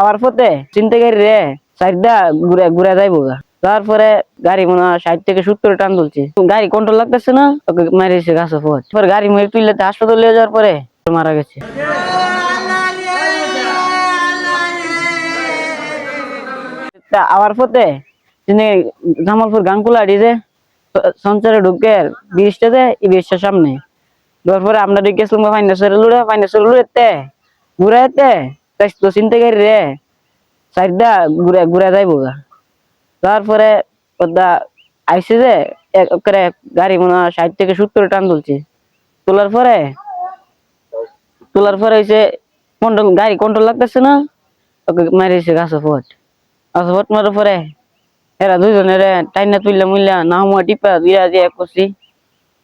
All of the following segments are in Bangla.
আবার পথে চিন্তাকারী রে সাইডটা ঘুরে ঘুরে যাইবো তারপরে গাড়ি মনে হয় ষাট থেকে সত্তর টান তুলছে গাড়ি কন্ট্রোল লাগতেছে না, ওকে মারিয়েছে গাছে পথ। পরে গাড়ি মেরে তুললে হাসপাতালে যাওয়ার পরে মারা গেছে। আবার পথে তিনি জামালপুর গানকুলা ডিজে সঞ্চারে ঢুকে দে এই ব্রিজটার সামনে। দেওয়ার পরে আমরা ঢুকে গেছিলাম ফাইন্যান্সের লুড়ে, ফাইন্যান্সের লুড়েতে, ঘুরাইতে। তো রে। সাইডটা ঘুরে ঘুরে যাইবো গা তারপরে ওটা আইসে যে করে গাড়ি মনে হয় ষাট থেকে সত্তর টান তুলছে তোলার পরে তোলার পরে হইছে কন্ট্রোল গাড়ি কন্ট্রোল লাগতেছে না। ওকে মারিয়েছে গাছ পথ গাছে পথ মারার পরে এরা দুইজনের টাইনা তুললে মুইলা না হুয়া টিপা দিয়ে এক করছি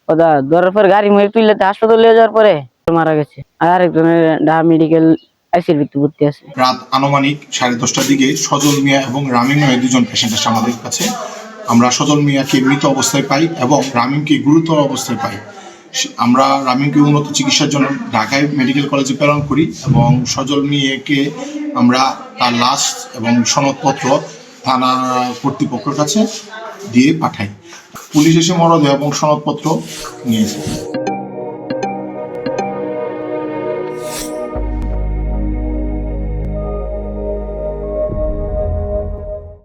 ওটা ধরার পরে গাড়ি মেরে তুললে হাসপাতালে যাওয়ার পরে মারা গেছে। আর আরেকজনের ঢাকা মেডিকেল আইসির ভিত্তি ভর্তি আছে। রাত আনুমানিক সাড়ে দশটার দিকে সজল মিয়া এবং রামিম নামে দুজন পেশেন্ট আসে আমাদের কাছে। আমরা সজল মিয়াকে মৃত অবস্থায় পাই এবং রামিমকে গুরুতর অবস্থায় পাই। আমরা রামিমকে উন্নত চিকিৎসার জন্য ঢাকায় মেডিকেল কলেজে প্রেরণ করি এবং সজল মিয়াকে আমরা তার লাশ এবং সনদপত্র থানা কর্তৃপক্ষের কাছে দিয়ে পাঠাই। পুলিশ এসে মরদেহ এবং সনদপত্র নিয়েছে